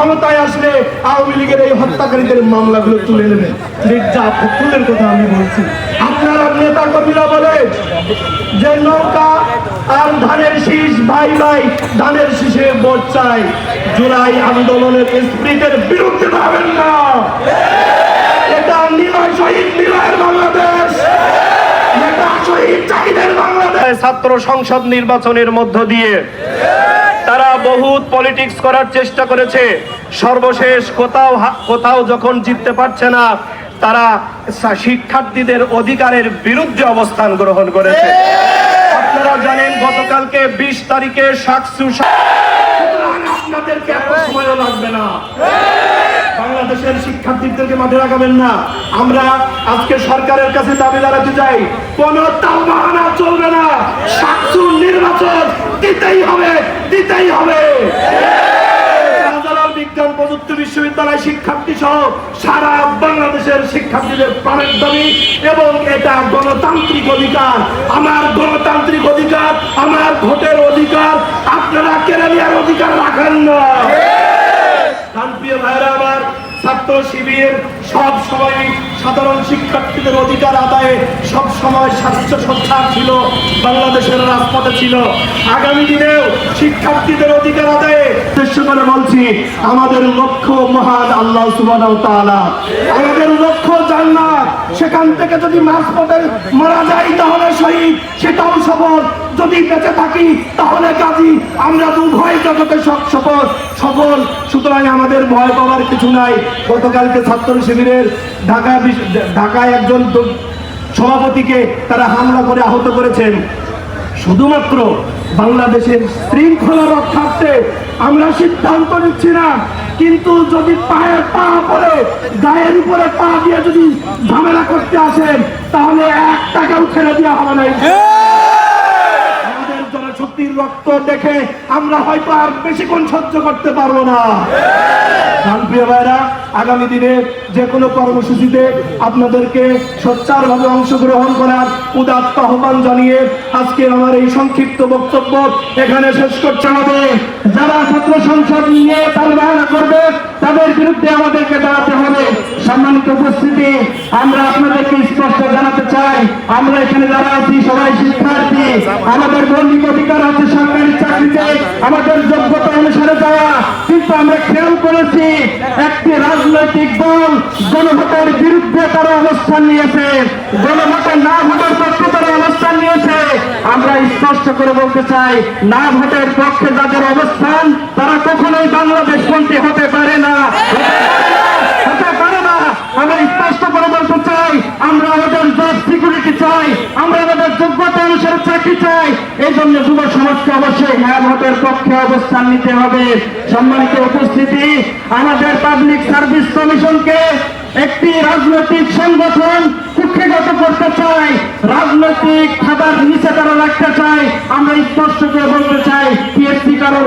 ক্ষমতায় আসলে আওয়ামী লীগের এই হত্যাকারীদের মামলাগুলো তুলে নেবে। মির্জা ফখরুলের কথা আমি বলছি। আপনারা নেতা কবিরা বলে যে নৌকা আর ধানের শীষ ভাই ভাই, ধানের শীষে ভোট চাই। জুলাই আন্দোলনের স্প্রিটের বিরুদ্ধে যাবেন না। এটা নিলয় শহীদ, নিলয়ের বাংলাদেশ। ছাত্র সংসদ নির্বাচনের মধ্য দিয়ে তারা বহুত পলিটিক্স করার চেষ্টা করেছে। সর্বশেষ কোথাও কোথাও যখন জিততে পারছে না, তারা শিক্ষার্থীদের অধিকারের বিরুদ্ধে অবস্থান গ্রহণ করেছে। আপনারা জানেন, গতকালকে বিশ তারিখে সাকসু শিক্ষার্থীদেরকে মাঠে রাখাবেন না। আমরা আজকে সরকারের কাছে দাবি জানাতে চাই, কোন চলবে না সাকসু নির্বাচন দিতেই হবে দিতেই হবে শাহজালাল বিজ্ঞান প্রযুক্তি বিশ্ববিদ্যালয় শিক্ষার্থী সহ সারা বাংলাদেশের শিক্ষার্থীদের প্রাণের দাবি এবং এটা গণতান্ত্রিক অধিকার। আমার গণতান্ত্রিক অধিকার, আমার ভোটের অধিকার, আপনারা কেরালিয়ার অধিকার রাখেন না। ছাত্র শিবির সব সময় সাধারণ শিক্ষার্থীদের অধিকার আদায়ে সব সময় স্বাস্থ্য সচ্ছার ছিল, বাংলাদেশের রাজপথে ছিল। আগামী দিনেও শিক্ষার্থীদের অধিকার আদায়ে উদ্দেশ্য করে বলছি, আমাদের লক্ষ্য মহান আল্লাহ সুবাদ আমাদের লক্ষ্য জান্নাত। সেখান থেকে যদি মাঝপথে মারা যাই তাহলে শহীদ, সেটাও সফল যদি বেঁচে থাকি তাহলে কাজী, আমরা উভয় জগতে সব সফল সফল, সুতরাং আমাদের ভয় পাওয়ার কিছু নাই। গতকালকে ছাত্র শিবিরের ঢাকা ঢাকায় একজন সভাপতিকে তারা হামলা করে আহত করেছেন। শুধুমাত্র বাংলাদেশের শৃঙ্খলা রক্ষার্থে আমরা সিদ্ধান্ত নিচ্ছি না, কিন্তু যদি পায়ের পা পরে গায়ের উপরে পা দিয়ে যদি ছেড়ে দেওয়া হবে না আমাদের জনশক্তির রক্ত দেখে আমরা হয়তো আর বেশিক্ষণ সহ্য করতে পারব না। প্রিয় ভাইরা আগামী দিনে যে কোনো কর্মসূচিতে আপনাদেরকে সোচ্চারভাবে অংশগ্রহণ করার উদাত্ত আহ্বান জানিয়ে আজকে আমার এই সংক্ষিপ্ত বক্তব্য এখানে শেষ করতে হবে। যারা ছাত্র সংসদ নিয়ে তালবাহানা করবে তাদের বিরুদ্ধে আমাদেরকে দাঁড়াতে হবে। সম্মানিত উপস্থিতি আমরা আপনাদেরকে স্পষ্ট জানাতে চাই আমরা এখানে যারা আছি সবাই শিক্ষার্থী আমাদের মৌলিক অধিকার আছে সরকারি চাকরিতে, আমাদের যোগ্যতা অনুসারে যাওয়া। কিন্তু আমরা খেয়াল করেছি, একটি রাজনৈতিক দল জনভোটের বিরুদ্ধে তারা অবস্থান নিয়েছে। জনভোটে না ভোটের পক্ষে তারা অবস্থান নিয়েছে। আমরা স্পষ্ট করে বলতে চাই, না ভোটের পক্ষে যাদের অবস্থান, তারা কখনোই বাংলাদেশ পন্থী হতে পারে না। হতে পারে না। আমরা স্পষ্ট করে বলতে চাই, আমরা আমাদের জব সিকিউরিটি চাই আমরা আমাদের যোগ্যতা অনুসারে চাকরি চাই, এই জন্য যুব সমাজকে অবশ্যই হ্যাঁ পক্ষে অবস্থান নিতে হবে। সম্মানিত উপস্থিতি, আমাদের পাবলিক সার্ভিস কমিশনকে একটি রাজনৈতিক সংগঠন কুক্ষিগত করতে চাই, রাজনৈতিক খাবার নিচে তারা রাখতে চাই। আমরা স্পষ্ট করে বলতে চাই পিএসসি কারোর